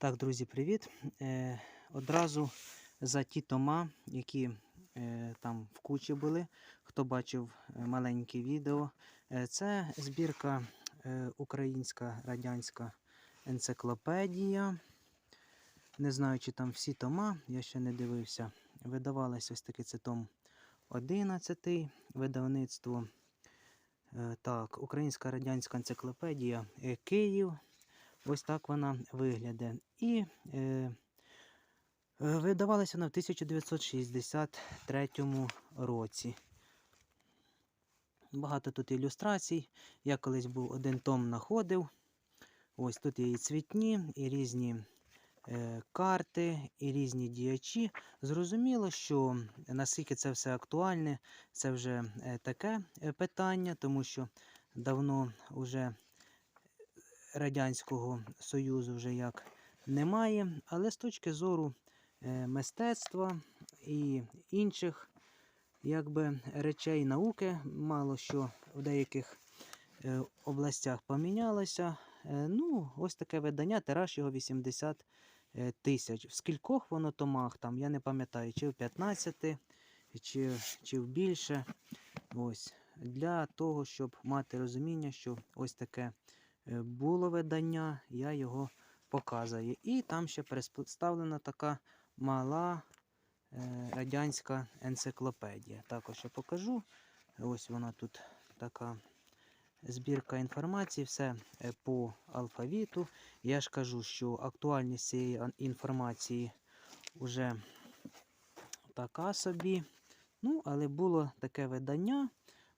Так, друзі, привіт. Е, одразу за ті тома, які е, там в кучі були, хто бачив е, маленьке відео. Це збірка Українська радянська енциклопедія. Не знаю, чи там всі тома, я ще не дивився. Видавалось ось такий це том 11 видавництво. Так, Українська радянська енциклопедія Київ. Ось так вона виглядає. І е, видавалася вона в 1963 році. Багато тут ілюстрацій. Я колись був один том знаходив. Ось тут є і цвітні, і різні е, карти, і різні діячі. Зрозуміло, що наскільки це все актуальне, це вже е, таке е, питання, тому що давно вже Радянського Союзу вже як немає. Але з точки зору е, мистецтва і інших якби, речей науки, мало що в деяких е, областях помінялося. Е, ну, ось таке видання, тираж його 80 е, тисяч. В скількох воно томах, там, я не пам'ятаю, чи в 15, чи, чи в більше. Ось. Для того, щоб мати розуміння, що ось таке було видання, я його показую. І там ще представлена така мала е, радянська енциклопедія. Також я покажу. Ось вона тут така збірка інформації, все е, по алфавіту. Я ж кажу, що актуальність цієї інформації вже така собі. Ну, але було таке видання.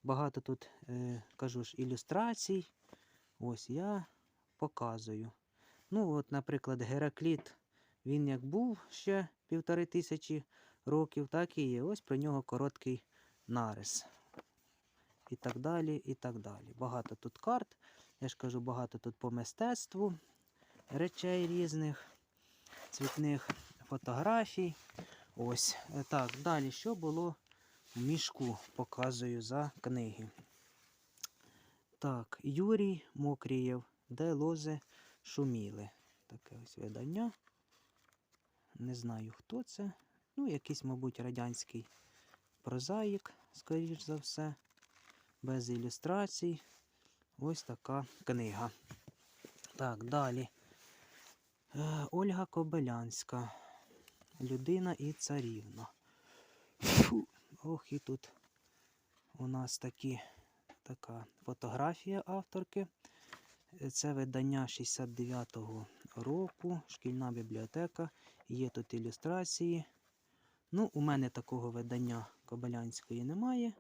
Багато тут, е, кажу ж, ілюстрацій. Ось я показую. Ну, от, наприклад, Геракліт, він як був ще півтори тисячі років, так і є. Ось про нього короткий нарис. І так далі, і так далі. Багато тут карт. Я ж кажу, багато тут по мистецтву речей різних, цвітних фотографій. Ось. Е, Так, далі, що було в мішку, показую за книги. Так, Юрій Мокрієв, де лози шуміли. Таке ось видання. Не знаю, хто це. Ну, якийсь, мабуть, радянський прозаїк, скоріш за все, без ілюстрацій. Ось така книга. Так, далі. Е, Ольга Кобилянська. Людина і царівна. Фу. Ох, і тут у нас такі, така фотографія авторки. Це видання 69-го року, шкільна бібліотека. Є тут ілюстрації. Ну, у мене такого видання Кобилянської немає.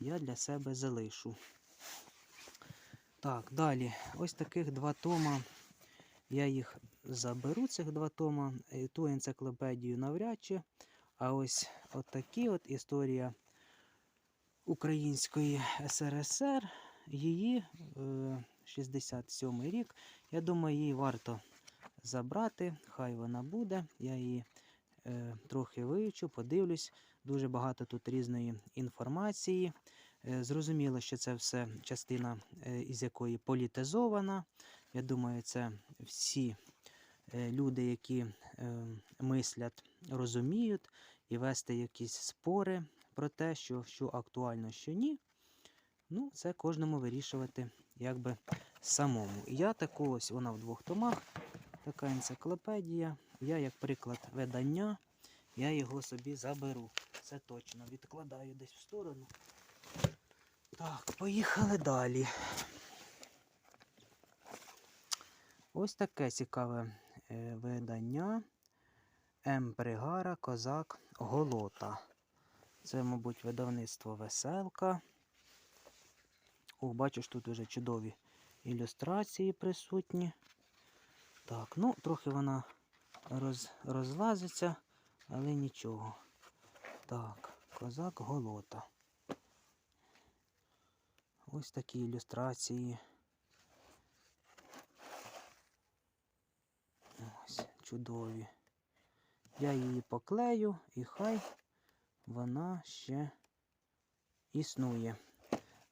Я для себе залишу. Так, далі. Ось таких два тома. Я їх заберу, цих два тома. Е, Ту енциклопедію навряд чи. А ось от такі от історія Української СРСР. Її е, 67 рік. Я думаю, її варто забрати. Хай вона буде. Я її е, трохи вивчу, подивлюсь. Дуже багато тут різної інформації. Е, зрозуміло, що це все частина, е, із якої політизована. Я думаю, це всі е, люди, які е, мислять, розуміють і вести якісь спори про те, що, що актуально, що ні. Ну, це кожному вирішувати якби самому. Я таку ось вона в двох томах, така енциклопедія. Я, як приклад видання, я його собі заберу. Це точно. Відкладаю десь в сторону. Так, поїхали далі. Ось таке цікаве е, видання. М. Козак, Голота. Це, мабуть, видавництво Веселка. О, бачиш, тут вже чудові ілюстрації присутні. Так, ну, трохи вона роз, розлазиться, але нічого. Так, козак Голота. Ось такі ілюстрації. Ось, чудові. Я її поклею і хай вона ще існує,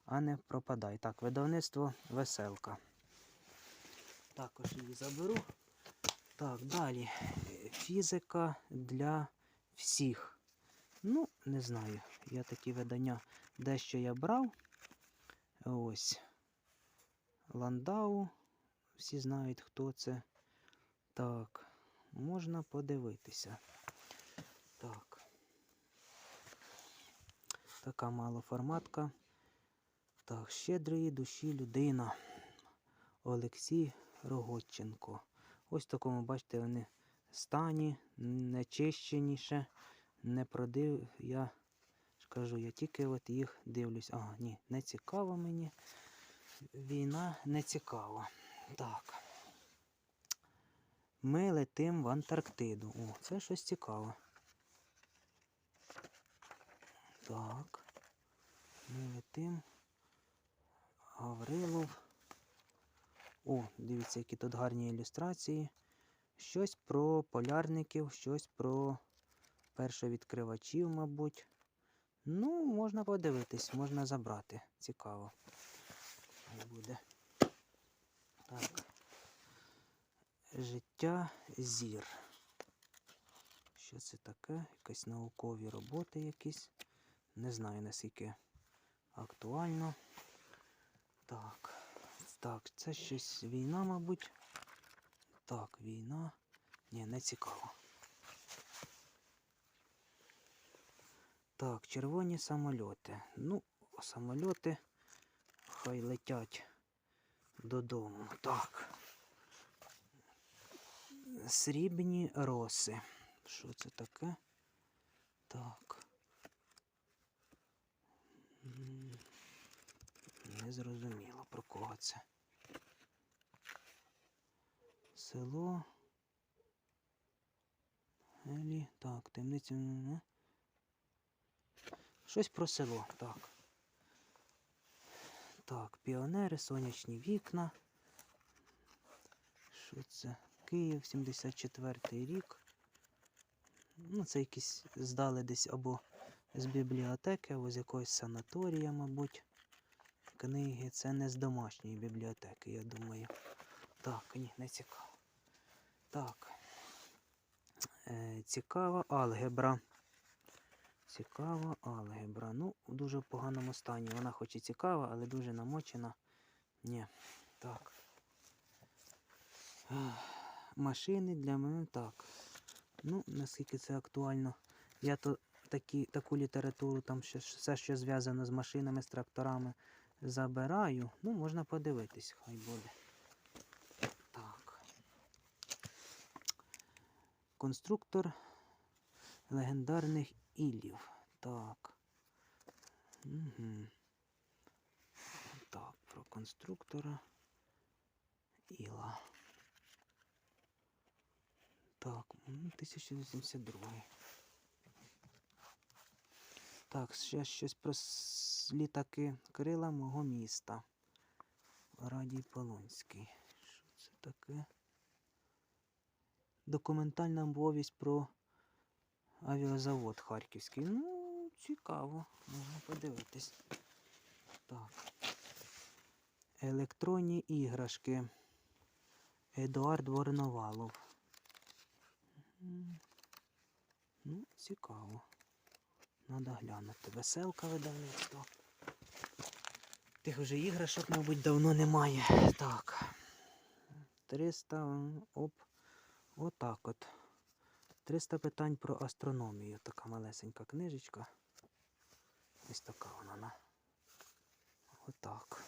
а не пропадає. Так, видавництво веселка. Також її заберу. Так, далі. Фізика для всіх. Ну, не знаю. Я такі видання дещо я брав. Ось. Ландау. Всі знають, хто це. Так, можна подивитися. Так. Така малоформатка. Так, щедрої душі людина. Олексій Рогоченко. Ось такому, бачите, вони стані, не чищеніше, не продив. Я ж кажу, я тільки от їх дивлюсь. Ага, ні, не цікаво мені. Війна не цікава. Так. Ми летим в Антарктиду. О, це щось цікаве. Так. Ми летим. Гаврилов. О, дивіться, які тут гарні ілюстрації. Щось про полярників, щось про першовідкривачів, мабуть. Ну, можна подивитись, можна забрати. Цікаво. Буде. Так. Життя зір. Що це таке? Якісь наукові роботи якісь. Не знаю наскільки актуально. Так. Так, це щось війна, мабуть. Так, війна. Ні, не цікаво. Так, червоні самольоти. Ну, самольоти хай летять додому. Так. Срібні роси. Що це таке? Так. М, Не зрозуміло про кого це. Село. Елі. Так, темниця. Щось про село, так. Так, піонери, сонячні вікна. Що це? Київ, 74-й рік. Ну, це якісь здали десь або з бібліотеки, або з якоїсь санаторія, мабуть. Книги. Це не з домашньої бібліотеки, я думаю. Так, ні, не цікаво. Так. Е, цікава алгебра. Цікава алгебра. Ну, в дуже поганому стані. Вона хоч і цікава, але дуже намочена. Ні. Так. Машини для мене так. Ну, наскільки це актуально. Я то такі, таку літературу, там ще, все, що зв'язано з машинами, з тракторами, забираю. Ну, можна подивитись, хай буде. Так. Конструктор легендарних ілів. Так. Угу. Так, про конструктора Іла. Так, м, 1082. Так, ще щось про літаки крила мого міста. Радій Полонський. Що це таке? Документальна повість про авіазавод Харківський. Ну, цікаво, можна подивитись. Так. Електронні іграшки. Едуард Вороновалов. Ну, цікаво. Надо глянути. Веселка видавництво. Тих вже іграшок, мабуть, давно немає. Так. 300. Оп. Отак от. 300 питань про астрономію. Така малесенька книжечка. Ось така вона. на. Отак.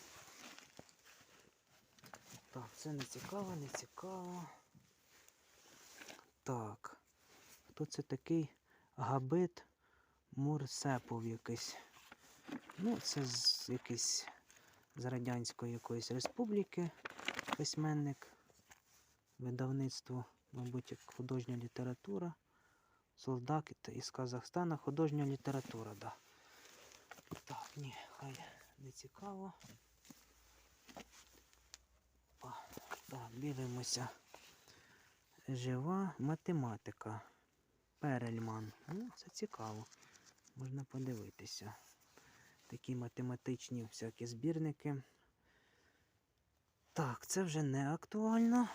Так, це не цікаво, не цікаво. Так. Хто це такий Габит Мурсепов якийсь? Ну, це з якийсь з Радянської якоїсь республіки письменник. Видавництво, мабуть, як художня література. Солдат із Казахстана, художня література, да. Так, ні, хай не цікаво. О, так, дивимося. Жива математика. Перельман. Ну, це цікаво. Можна подивитися. Такі математичні всякі збірники. Так, це вже не актуально.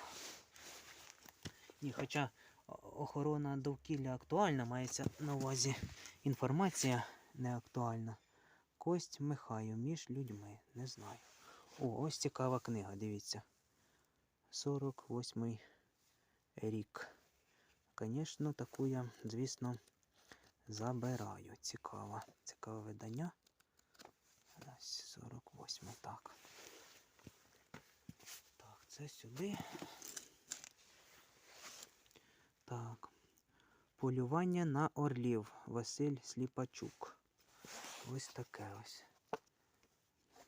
Ні, хоча охорона довкілля актуальна, мається на увазі інформація не актуальна. Кость Михаю між людьми. Не знаю. О, ось цікава книга, дивіться. 48 рік. Звісно, таку я, звісно, забираю. Цікаво. Цікаве видання. Ось 48, так. Так, це сюди. Так. Полювання на орлів. Василь Сліпачук. Ось таке ось.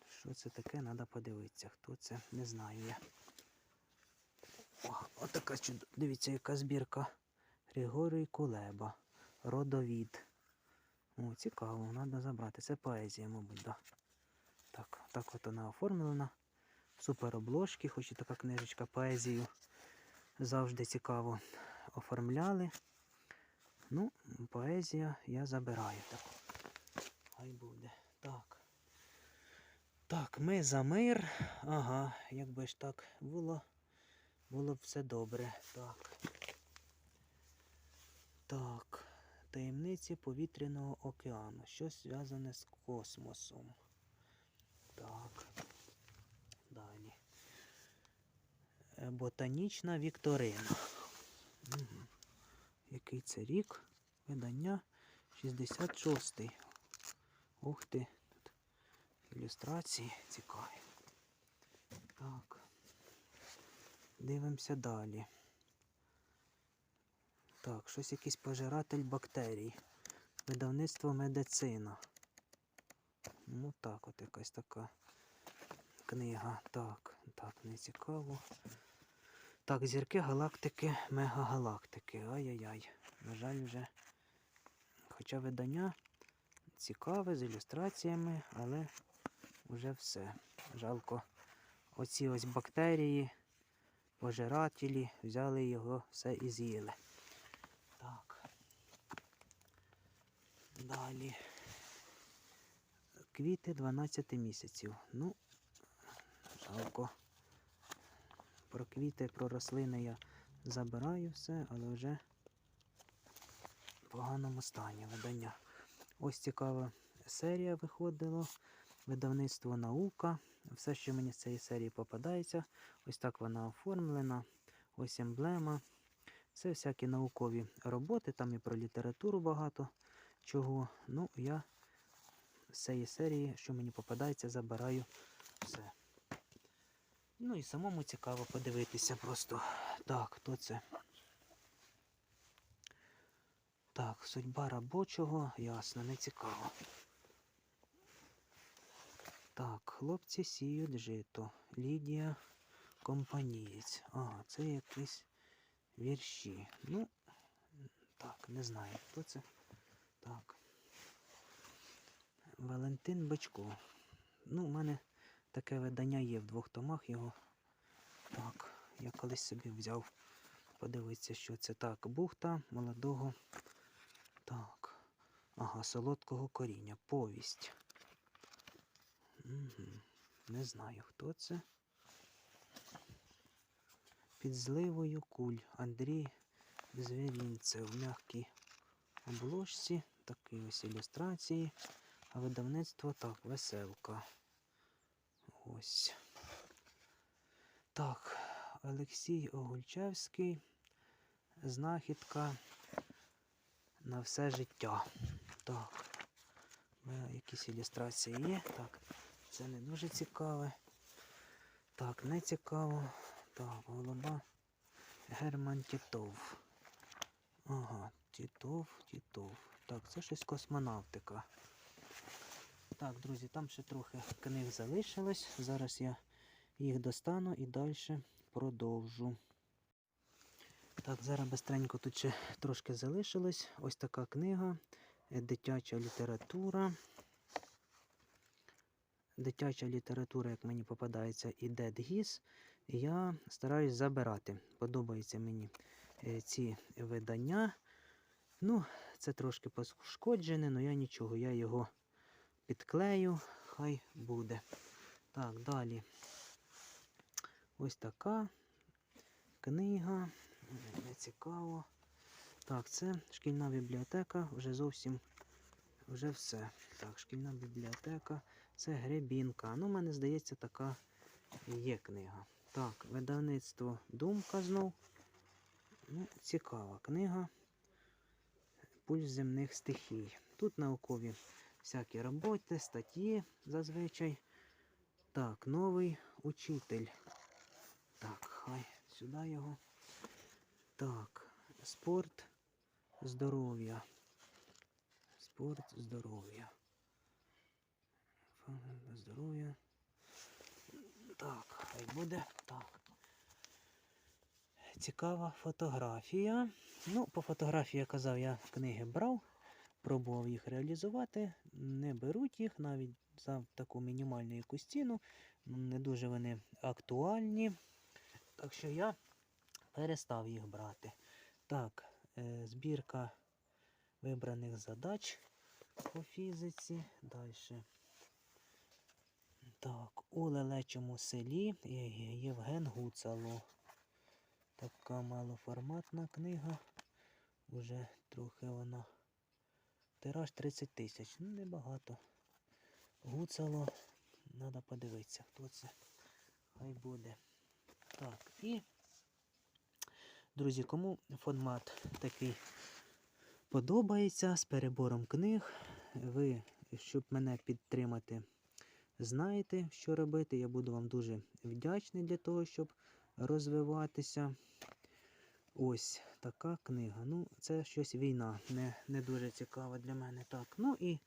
Що це таке, треба подивитися. Хто це, не знаю я. О, отака чудо. Дивіться, яка збірка. Григорій Кулеба. Родовід. О, цікаво, треба забрати. Це поезія, мабуть, да. Так, так от вона оформлена. Супер обложки, хоч і така книжечка поезію. Завжди цікаво оформляли. Ну, поезія я забираю таку. Хай буде. Так. Так, ми за мир. Ага, якби ж так було, було б все добре. Так. Так. Таємниці повітряного океану. Щось зв'язане з космосом. Так. Далі. Е, Ботанічна вікторина. Який це рік? Видання 66-й. Ух ти. Тут ілюстрації цікаві. Так. Дивимося далі. Так, щось якийсь пожиратель бактерій. Видавництво медицина. Ну так, от якась така книга. Так, так, не цікаво. Так, зірки галактики, мегагалактики. Ай-яй-яй. На жаль, вже. Хоча видання цікаве з ілюстраціями, але вже все. Жалко. Оці ось бактерії, пожирателі, взяли його все і з'їли. Далі. Квіти 12 місяців. Ну, жалко. Про квіти, про рослини я забираю все, але вже в поганому стані видання. Ось цікава серія виходила. Видавництво наука. Все, що мені з цієї серії попадається. Ось так вона оформлена. Ось емблема. Це всякі наукові роботи, там і про літературу багато чого. Ну, я з цієї серії, що мені попадається, забираю все. Ну і самому цікаво подивитися просто. Так, хто це? Так, судьба робочого, ясно, не цікаво. Так, хлопці сіють жито. Лідія Компанієць. Ага, це якісь вірші. Ну, так, не знаю, хто це. Так. Валентин Бачко. Ну, у мене таке видання є в двох томах його. Так, я колись собі взяв. Подивитися, що це так. Бухта молодого. Так. Ага, солодкого коріння. Повість. Угу. Не знаю, хто це. Під зливою куль. Андрій Звірінцев. В м'якій обложці. Такі ось ілюстрації. А видавництво так, веселка. Ось. Так, Олексій Огульчевський. Знахідка на все життя. Так. Якісь ілюстрації є. Так, це не дуже цікаве. Так, не цікаво. Так, голуба. Герман Тітов. Ага, Тітов, Тітов. Так, це щось космонавтика. Так, друзі, там ще трохи книг залишилось. Зараз я їх достану і далі продовжу. Так, зараз бистренько тут ще трошки залишилось. Ось така книга. е, Дитяча література. Дитяча література, як мені попадається, і Дед Гіс. Я стараюсь забирати. Подобаються мені е, ці видання. Ну, це трошки пошкоджене, але я нічого, я його підклею, хай буде. Так, далі. Ось така книга. Не цікаво. Так, це шкільна бібліотека, вже зовсім вже все. Так, шкільна бібліотека. Це гребінка. Ну, мене здається, така є книга. Так, видавництво Думка знов. Ну, цікава книга. Пульс земних стихій. Тут наукові всякі роботи, статті зазвичай. Так, новий учитель. Так, хай сюди його. Так, спорт, здоров'я. Спорт, здоров'я. Здоров'я. Так, хай буде. Так. Цікава фотографія. Ну, по фотографії я казав, я книги брав, пробував їх реалізувати. Не беруть їх навіть за таку мінімальну якусь ціну. Не дуже вони актуальні. Так що я перестав їх брати. Так, е, збірка вибраних задач по фізиці. Далі. Так, у лелечому селі Євген Гуцало. Така малоформатна книга. Уже трохи вона. Тираж 30 тисяч. Ну, небагато. Гуцало. Треба подивитися, хто це. Хай буде. Так, і, друзі, кому формат такий подобається з перебором книг, ви, щоб мене підтримати, знаєте, що робити. Я буду вам дуже вдячний для того, щоб розвиватися. Ось така книга. Ну, це щось війна, не, не дуже цікава для мене. Так, ну і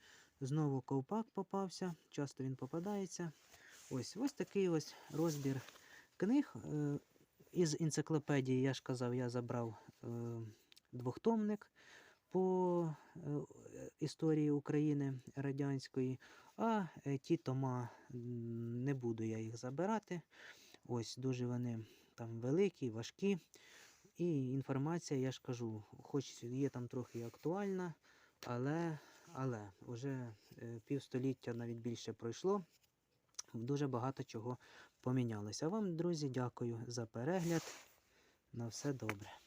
знову ковпак попався. Часто він попадається. Ось ось такий ось розбір книг. Е, Із енциклопедії, я ж казав, я забрав е, двохтомник по е, історії України радянської, а е, ті тома не буду я їх забирати. Ось дуже вони там великі, важкі. І інформація, я ж кажу, хоч є там трохи актуальна, але, але вже е, півстоліття навіть більше пройшло. Дуже багато чого помінялося. А вам, друзі, дякую за перегляд. На все добре.